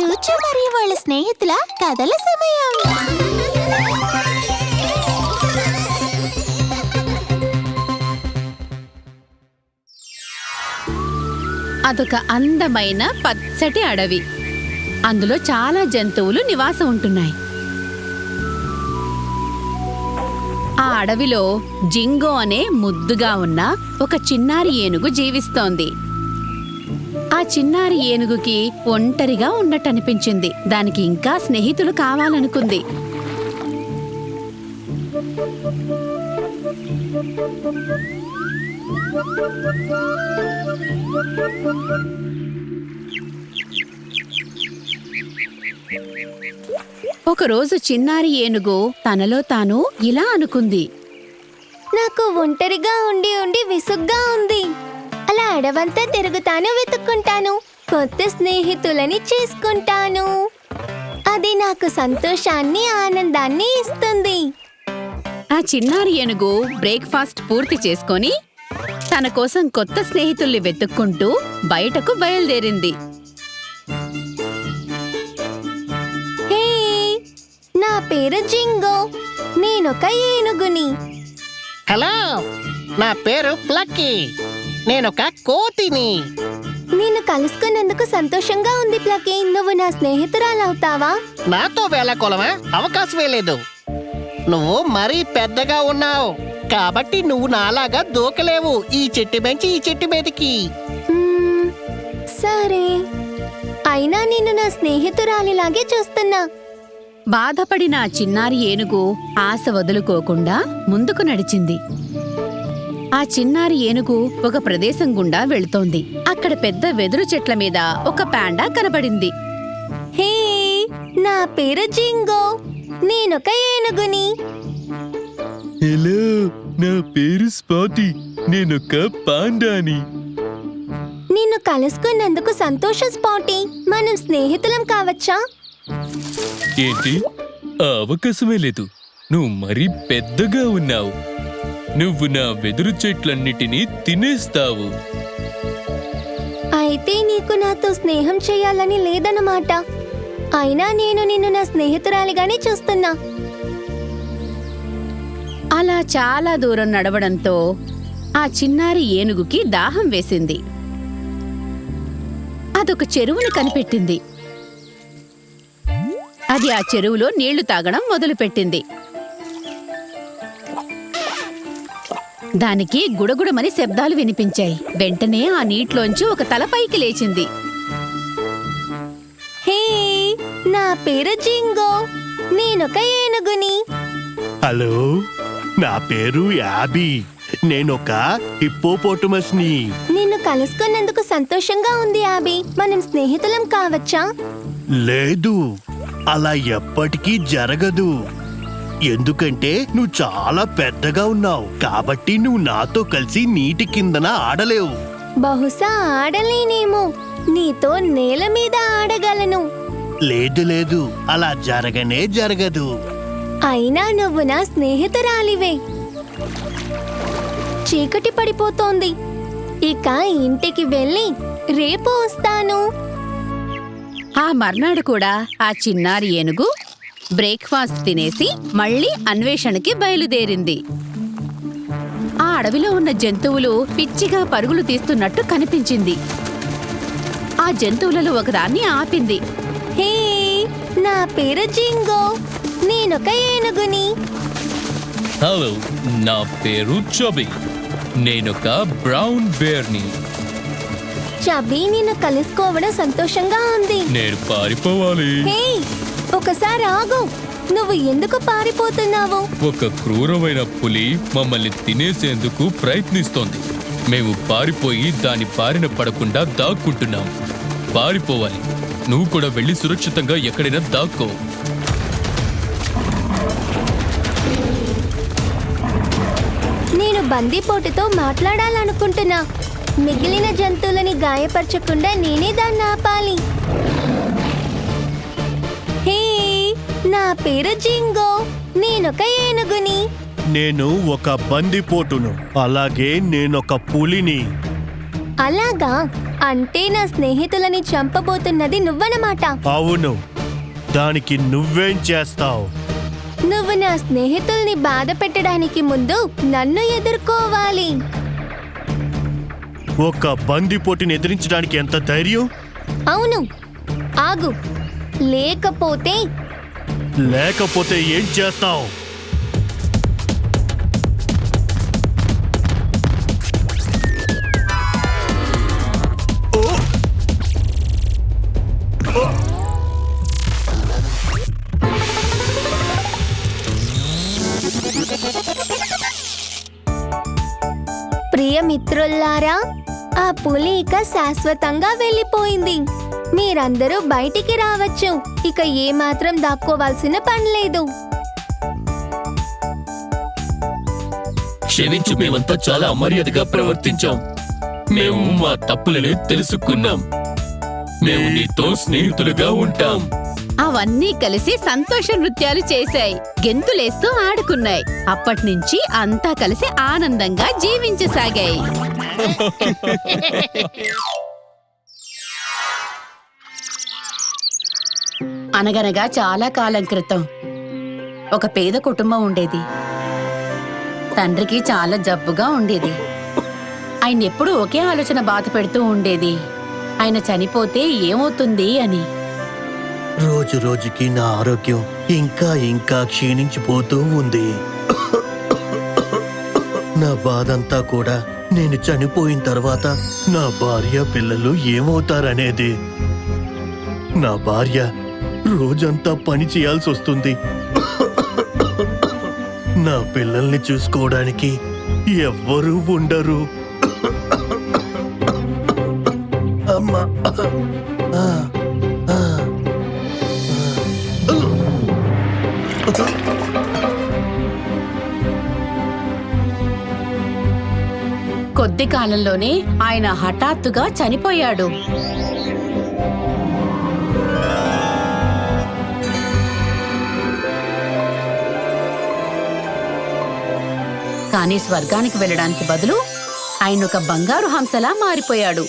చూచు మరియు వాళ్ళ స్నేహితుల కథల సమయం. అదొక అందమైన పచ్చటి అడవి. అందులో చాలా జంతువులు నివాసం ఉంటున్నాయి. ఆ అడవిలో జింగో అనే ముద్దుగా ఉన్న ఒక చిన్నారి ఏనుగు జీవిస్తోంది. ఆ చిన్నారి ఏనుగుకి ఒంటరిగా ఉన్నట్టనిపించింది. దానికి ఇంకా స్నేహితులు కావాలనుకుంది. ఒకరోజు చిన్నారి ఏనుగు తనలో తాను ఇలా అనుకుంది. నాకు ఒంటరిగా ఉండి ఉండి విసుగ్గా ఉంది. అడవంతా తిరుగుతాను వెతుక్కుంటాను. కొత్త స్నేహితులని చేసుకుంటాను. అది నాకు సంతోషాన్ని ఆనందాన్ని ఇస్తుంది. ఆ చిన్నారి ఏనుగు బ్రేక్ఫాస్ట్ పూర్తి చేసుకొని తన కోసం కొత్త స్నేహితుల్ని వెతుక్కుంటూ బయటకు బయలుదేరింది. హే నా పేరు జింగో. నేనొక ఏనుగుని. హలో నా పేరు ప్లక్కీ నేనొక కోతిని. నిన్ను కలుసుకున్నందుకు సంతోషంగా ఉంది ప్లకి. నువ్వు నా స్నేహితురాలవుతావా? నాతో వేళకోలమా? అవకాశమే లేదు. నువ్వు మరీ పెద్దగా ఉన్నావు. కాబట్టి నువ్వు నాలాగా దూకలేవు. ఈ చెట్టు పెంచి ఈ చెట్టు మీదకి. మ్మ్, సరే. అయినా నిన్ను నా స్నేహితురాలిలాగే చూస్తున్నా. బాధపడిన ఆ చిన్నారి ఏనుగు ఆశ వదులుకోకుండా ముందుకు నడిచింది. ఆ చిన్నారి ఏనుగు ఒక ప్రదేశం గుండా వెళుతోంది. అక్కడ పెద్ద వెదురు చెట్ల మీద ఒక పాండా కనబడింది. హే నా పేరు జింగో. నేనొక ఏనుగుని. హలో నా పేరు స్పాటి. నేనొక పాండాని. నిన్ను కలుసుకున్నందుకు సంతోషం స్పాటి. మనం స్నేహితులం కావచ్చా? ఏంటి? ఆ అవకాశమే లేదు. నువ్వు మరీ పెద్దగా ఉన్నావు. నువ్వు నా వెదురు చెట్లన్నిటినీ తినేస్తావు. అయితే నీకు నాతో స్నేహం చేయాలని లేదన్నమాట. అయినా నేను నిన్ను నా స్నేహితురాలిగానే చూస్తున్నా. అలా చాలా దూరం నడవడంతో ఆ చిన్నారి ఏనుగుకి దాహం వేసింది. అదొక చెరువుని కనిపెట్టింది. అది ఆ చెరువులో నీళ్ళు తాగడం మొదలుపెట్టింది. దానికి గుడగుడమని శబ్దాలు వినిపించాయి. వెంటనే ఆ నీటిలోంచి ఒక తల పైకి లేచింది. హే నా పేరు జింగో. నేనొక ఏనుగుని. హలో నా పేరు యాబీ. నేనొక హిప్పోపోటమస్ని. నిన్ను కలుసుకున్నందుకు సంతోషంగా ఉంది ఆబి మనం స్నేహితులం కావచ్చా? లేదు అలా ఎప్పటికీ జరగదు. ఎందుకంటే నువ్వు చాలా పెద్దగా ఉన్నావు. కాబట్టి నువ్వు నాతో కలిసి నీటి కిందన ఆడలేవు. బహుశా ఆడలేనేమో. నీతో నేల మీద ఆడగలను. లేదు లేదు. అలా జరగనే జరగదు. అయినా నువ్వు నా స్నేహితురాలివే. చీకటి పడిపోతోంది. ఇక ఇంటికి వెళ్ళి రేపు వస్తాను. ఆ మర్నాడు కూడా ఆ చిన్నారి ఏనుగు బ్రేక్ఫాస్ట్ తినేసి మళ్ళీ అన్వేషణకి బయలుదేరింది. ఆ అడవిలో ఉన్న జంతువులు పిచ్చిగా పరుగులు తీస్తున్నట్టు కనిపించింది. ఆ జంతువులలో ఒకదాన్ని ఆపింది. హే నా పేరు జింగో. నేనొక ఏనుగుని. హలో నా పేరు చబి. నేనొక బ్రౌన్ బేర్ని. చబీ నిన్ను కలుసుకోవడం సంతోషంగా ఉంది. నేను పారిపోవాలి. హే ఒకసారి ఆగు. నువ్వు ఎందుకు పారిపోతున్నావు? ఒక క్రూరమైన పులి మమ్మల్ని తినేసేందుకు ప్రయత్నిస్తోంది. మేము పారిపోయి దాని బారిన పడకుండా దాక్కుంటున్నాం. పారిపోవాలి. నువ్వు కూడా వెళ్ళి సురక్షితంగా ఎక్కడైనా దాక్కో. నేను బందీపోటుతో మాట్లాడాలనుకుంటున్నా. మిగిలిన జంతువులని గాయపరచకుండా నేనే దాన్ని ఆపాలి. నా పేరు జింగో. నేనొక ఏనుగుని. నేను ఒక బందిపోటును. అలాగే నేనొక పులిని. అలాగా? అంటే నా స్నేహితులని చంపబోతున్నది నువ్వనమాట. అవును. దానికి నువ్వేం చేస్తావు? నువ్వు నా స్నేహితుల్ని బాధ పెట్టడానికి ముందు నన్ను ఎదుర్కోవాలి. ఒక బందిపోటుని ఎదిరించడానికి ఎంత ధైర్యం? అవును. ఆగు. లేకపోతే లేకపోతే ఏం చేస్తావు? ప్రియ మిత్రుల్లారా ఆ పులి ఇక శాశ్వతంగా వెళ్ళిపోయింది. మీరందరూ బయటికి రావచ్చు. ఇక ఏమాత్రం దాక్కోవాల్సిన పని లేదు. క్షమించు మేమంతా చాలా అమర్యాదగా ప్రవర్తించాం. మేము మా తప్పులని తెలుసుకున్నాం. మేము నీతో స్నేహితులుగా ఉంటాం. అవన్నీ కలిసి సంతోష నృత్యాలు చేశాయి. గెంతులేస్తూ ఆడుకున్నాయి. అప్పట్నుంచి అంతా కలిసి ఆనందంగా జీవించసాగాయి. అనగనగా చాలా కాలం క్రితం ఒక పేద కుటుంబం ఉండేది. తండ్రికి చాలా జబ్బుగా ఉండేది. ఆయన ఎప్పుడూ ఒకే ఆలోచన బాధ పెడుతూ ఉండేది. ఆయన చనిపోతే ఏమవుతుంది అని. రోజు రోజుకి నా ఆరోగ్యం ఇంకా ఇంకా క్షీణించిపోతూ ఉంది. నా బాధంతా కూడా నేను చనిపోయిన తర్వాత నా భార్య పిల్లలు ఏమవుతారనేది. నా భార్య రోజంతా పని చేయాల్సి వస్తుంది. నా పిల్లల్ని చూసుకోవడానికి ఎవ్వరూ ఉండరు. అమ్మా. కొద్ది కాలంలోనే ఆయన హఠాత్తుగా చనిపోయాడు. కానీ స్వర్గానికి వెళ్ళడానికి బదులు ఆయన ఒక బంగారు హంసలా మారిపోయాడు.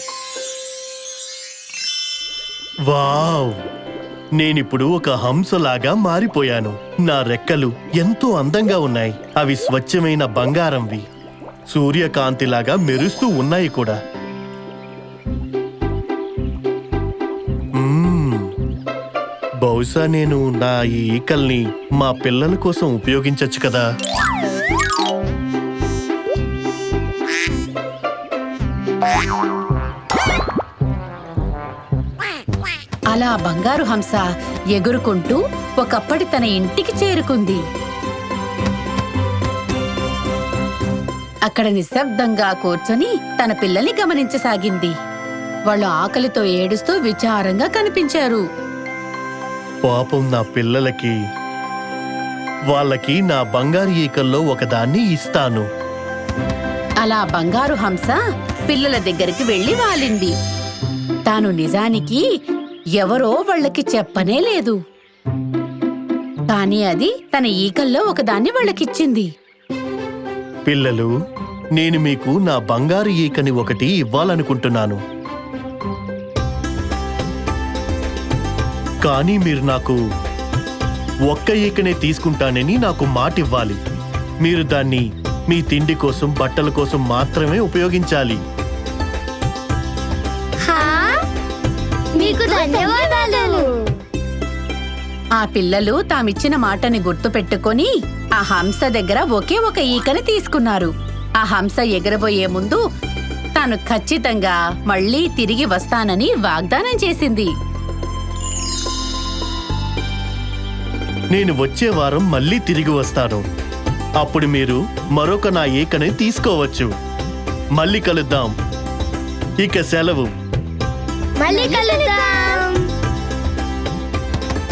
వావ్! నేనిప్పుడు ఒక హంసలాగా మారిపోయాను. నా రెక్కలు ఎంతో అందంగా ఉన్నాయి. అవి స్వచ్ఛమైన బంగారంవి. సూర్యకాంతిలాగా మెరుస్తూ ఉన్నాయి కూడా. బహుశా నేను నా ఈ ఈకల్ని మా పిల్లల కోసం ఉపయోగించొచ్చు కదా? అలా బంగారు హంస ఎగురుకుంటూ ఒకప్పటి తన ఇంటికి చేరుకుంది. అక్కడ నిశ్శబ్దంగా కూర్చొని తన పిల్లల్ని గమనించసాగింది. వాళ్ళు ఆకలితో ఏడుస్తూ విచారంగా కనిపించారు. పాపం నా పిల్లలకి వాళ్ళకి నా బంగారు ఈకల్లో ఒకదాన్ని ఇస్తాను. అలా బంగారు హంస పిల్లల దగ్గరికి వెళ్ళి వాలింది. తాను నిజానికి ఎవరో వాళ్ళకి చెప్పనే లేదు. కానీ అది తన ఈకల్లో ఒకదాన్ని వాళ్ళకిచ్చింది. పిల్లలు నేను మీకు నా బంగారు ఈకని ఒకటి ఇవ్వాలనుకుంటున్నాను. కానీ మీరు నాకు ఒక్క ఈకనే తీసుకుంటానని నాకు మాటివ్వాలి. మీరు దాన్ని మీ తిండి కోసం బట్టల కోసం మాత్రమే ఉపయోగించాలి. మీకు ధన్యవాదాలు. ఆ పిల్లలు తామిచ్చిన మాటని గుర్తుపెట్టుకొని ఆ హంస దగ్గర ఒకే ఒక ఈకని తీసుకున్నారు. ఆ హంస ఎగరబోయే ముందు తాను ఖచ్చితంగా మళ్ళీ తిరిగి వస్తానని వాగ్దానం చేసింది. నేను వచ్చే వారం మళ్ళీ తిరిగి వస్తాను. అప్పుడు మీరు మరొక నా ఏకని తీసుకోవచ్చు. మళ్ళీ కలుద్దాం. ఇక సెలవు. మళ్ళీ కలుద్దాం.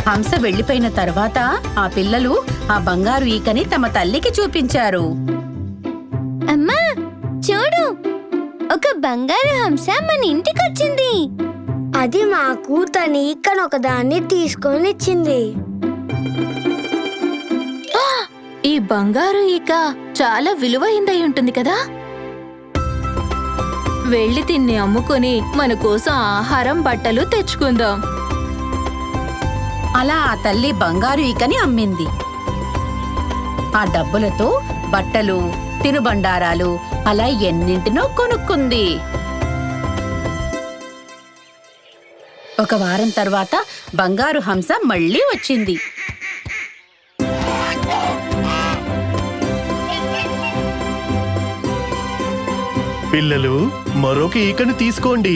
హంస వెళ్ళిపోయిన తర్వాత ఆ పిల్లలు ఆ బంగారు ఈకని తమ తల్లికి చూపించారు. అమ్మా చూడు ఒక బంగారు హంస మన ఇంటికొచ్చింది. అది మాకు తన ఈకనొకదాన్ని తీసుకొని ఇచ్చింది ఈ బంగారు ఈక చాలా విలువైందై ఉంటుంది కదా? వెళ్ళి తిన్ని అమ్ముకొని మన కోసం ఆహారం బట్టలు తెచ్చుకుందాం. అలా ఆ తల్లి బంగారు ఈకని అమ్మింది. ఆ డబ్బులతో బట్టలు తినుబండారాలు అలా ఎన్నింటినో కొనుక్కుంది. ఒక వారం తర్వాత బంగారు హంస మళ్ళీ వచ్చింది. పిల్లలు మరొక ఈకను తీసుకోండి.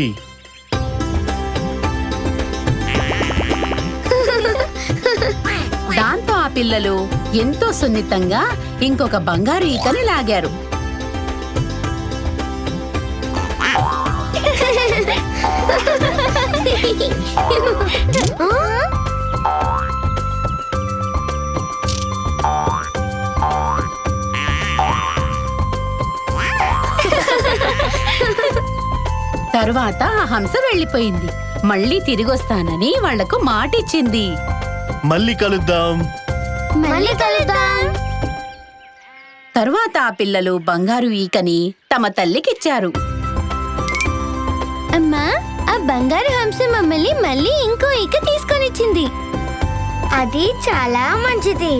దాంతో ఆ పిల్లలు ఎంతో సున్నితంగా ఇంకొక బంగారు ఈకని లాగారు. తరువాత ఆ హంస వెళ్ళిపోయింది. మళ్ళీ తిరిగొస్తానని వాళ్ళకు మాటిచ్చింది. మళ్ళీ కలుద్దాం. మళ్ళీ కలుద్దాం. తరువాత ఆ పిల్లలు బంగారు ఈకని తమ తల్లికిచ్చారు. అమ్మా ఆ బంగారు హంస మమ్మల్ని మళ్ళీ ఇంకో ఈక తీసుకొనిచ్చింది. అది చాలా మంచిది.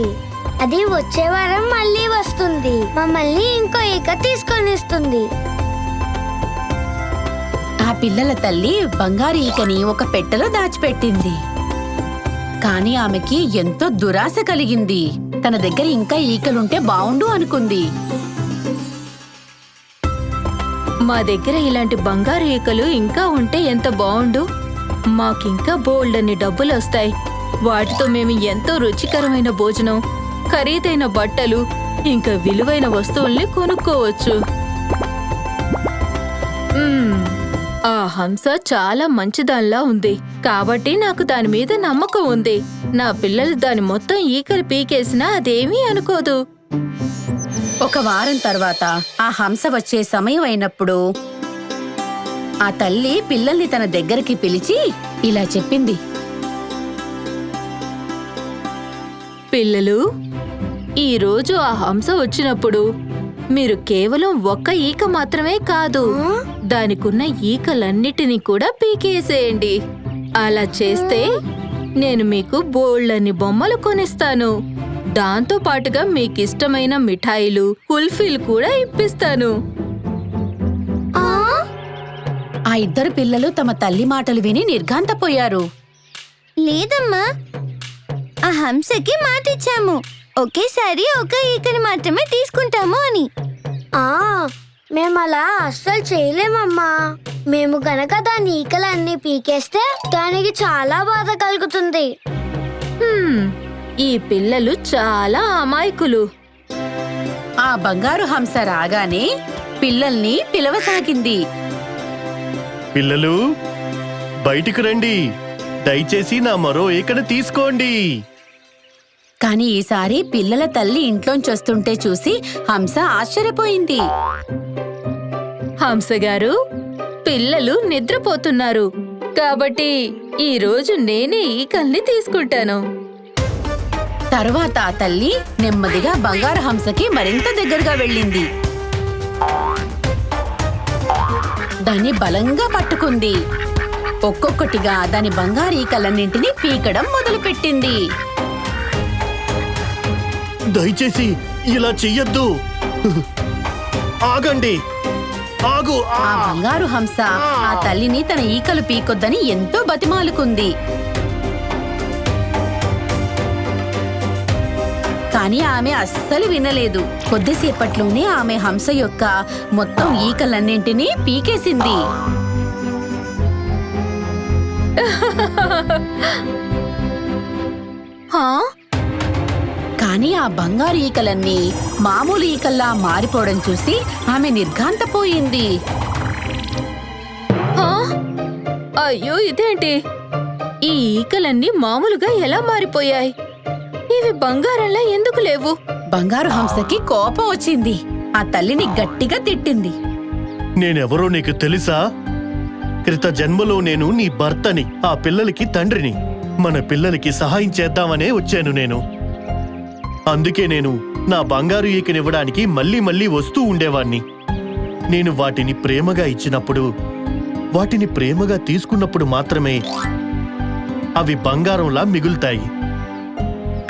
అది వచ్చే వారం మళ్ళీ వస్తుంది. మమ్మల్ని ఇంకో ఈక తీసుకొని ఇస్తుంది ఆ పిల్లల తల్లి బంగారు ఈకని ఒక పెట్టెలో దాచిపెట్టింది. కాని ఆమెకి ఎంతో దురాశ కలిగింది. తన దగ్గర ఇంకా ఈకలుంటే బావుండు అనుకుంది. మా దగ్గర ఇలాంటి బంగారు ఈకలు ఇంకా ఉంటే ఎంత బావుండు? మాకింకా బోల్డన్ని డబ్బులు వస్తాయి వాటితో మేము ఎంతో రుచికరమైన భోజనం ఖరీదైన బట్టలు ఇంకా విలువైన వస్తువుల్ని కొనుక్కోవచ్చు. ఆ హంస చాలా మంచిదానిలా ఉంది. కాబట్టి నాకు దాని మీద నమ్మకం ఉంది. నా పిల్లలు దాని మొత్తం ఈకలు పీకేసినా అదేమీ అనుకోదు. ఒక వారం తర్వాత ఆ హంస వచ్చే సమయం అయినప్పుడు ఆ తల్లి పిల్లల్ని తన దగ్గరికి పిలిచి ఇలా చెప్పింది. పిల్లలు ఈ రోజు ఆ హంస వచ్చినప్పుడు మీరు కేవలం ఒక్క ఈక మాత్రమే కాదు దానికున్న ఈకలన్నిటినీ కూడా పీకేసేయండి. అలా చేస్తే నేను మీకు బోల్డన్ని బొమ్మలు కొనిస్తాను. దాంతో పాటుగా మీకు ఇష్టమైన మిఠాయిలు కుల్ఫీలు కూడా ఇప్పిస్తాను. ఆ? ఇద్దరు పిల్లలు తమ తల్లి మాటలు విని నిర్ఘాంతపోయారు. లేదమ్మా ఆ హంసకి మాట ఇచ్చాము ఒకేసారి ఒక ఈకని మాత్రమే తీసుకుంటాము అని. ఆ మేము అలా అస్సలు చేయలేమమ్మా. మేము గనక దాని ఈకలన్నీ పీకేస్తే దానికి చాలా బాధ కలుగుతుంది. హ్మ్, ఈ పిల్లలు చాలా అమాయకులు. ఆ బంగారు హంస రాగానే పిల్లల్ని పిలవసాగింది. పిల్లలు బయటికి రండి. దయచేసి నా మరో ఈకను తీసుకోండి. కాని ఈసారి పిల్లల తల్లి ఇంట్లోంచొస్తుంటే చూసి హంస ఆశ్చర్యపోయింది. హంస గారు పిల్లలు నిద్రపోతున్నారు. కాబట్టి ఈ రోజు నేనే ఈకల్ని తీసుకుంటాను. తరువాత ఆ తల్లి నెమ్మదిగా బంగారు హంసకి మరింత దగ్గరగా వెళ్ళింది. దాన్ని బలంగా పట్టుకుంది. ఒక్కొక్కటిగా దాని బంగారు ఈకలన్నింటినీ పీకడం మొదలుపెట్టింది. దయచేసి ఇలా చెయ్యొద్దు. ఆగండి. ఆగు. ఆ! బంగారు హంస ఆ తల్లిని తన ఈకలు పీకొద్దని ఎంతో బతిమాలుకుంది. కానీ ఆమె అస్సలు వినలేదు. కొద్దిసేపట్లోనే ఆమె హంస యొక్క మొత్తం ఈకలన్నింటినీ పీకేసింది. హా? కానీ ఆ బంగారు ఈకలన్నీ మామూలు ఈకల్లా మారిపోవడం చూసి ఆమె నిర్ఘాంతపోయింది? అయ్యో ఇదేంటి? ఈ ఈకలన్నీ మామూలుగా ఎలా మారిపోయాయి? ఇవి బంగారంలా ఎందుకు లేవు? బంగారు హంసకి కోపం వచ్చింది. ఆ తల్లిని గట్టిగా తిట్టింది. నేనెవరో నీకు తెలుసా? క్రిత జన్మలో నేను నీ భర్తని ఆ పిల్లలకి తండ్రిని మన పిల్లలకి సహాయం చేద్దామనే వచ్చాను నేను. అందుకే నేను నా బంగారు ఈకనివ్వడానికి మళ్ళీ మళ్ళీ వస్తూ ఉండేవాణ్ణి. నేను వాటిని ప్రేమగా ఇచ్చినప్పుడు వాటిని ప్రేమగా తీసుకున్నప్పుడు మాత్రమే అవి బంగారంలా మిగులుతాయి.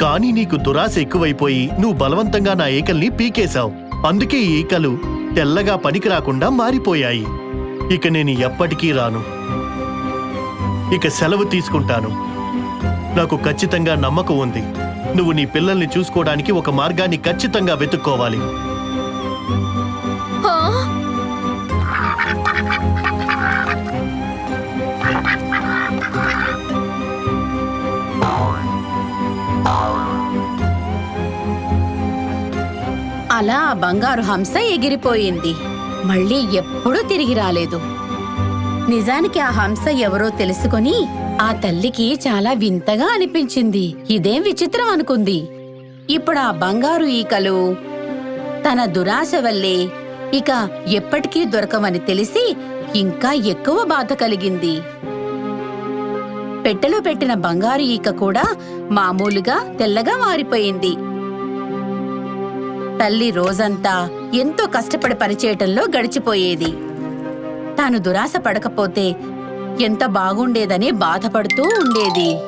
కానీ నీకు దురాశ ఎక్కువైపోయి నువ్వు బలవంతంగా నా ఈకల్ని పీకేశావు. అందుకే ఈ ఈకలు తెల్లగా పనికి రాకుండా మారిపోయాయి. ఇక నేను ఎప్పటికీ రాను. ఇక సెలవు తీసుకుంటాను. నాకు ఖచ్చితంగా నమ్మకం ఉంది. నువ్వు నీ పిల్లల్ని చూసుకోవడానికి ఒక మార్గాన్ని ఖచ్చితంగా వెతుక్కోవాలి. అలా ఆ బంగారు హంస ఎగిరిపోయింది. మళ్ళీ ఎప్పుడూ తిరిగి రాలేదు. నిజానికి ఆ హంస ఎవరో తెలుసుకొని ఆ తల్లికి చాలా వింతగా అనిపించింది. ఇదేం విచిత్రం అనుకుంది. ఇప్పుడు ఆ బంగారు ఈకలు తన దురాశ వల్లే ఇక ఎప్పటికీ దొరకవని తెలిసి ఇంకా ఎక్కువ బాధ కలిగింది. పెట్టెలో పెట్టిన బంగారు ఈక కూడా మామూలుగా తెల్లగా మారిపోయింది. తల్లి రోజంతా ఎంతో కష్టపడి పనిచేయటంలో గడిచిపోయేది. తాను దురాశ పడకపోతే ఎంత బాగుండేదని బాధపడుతూ ఉండేది.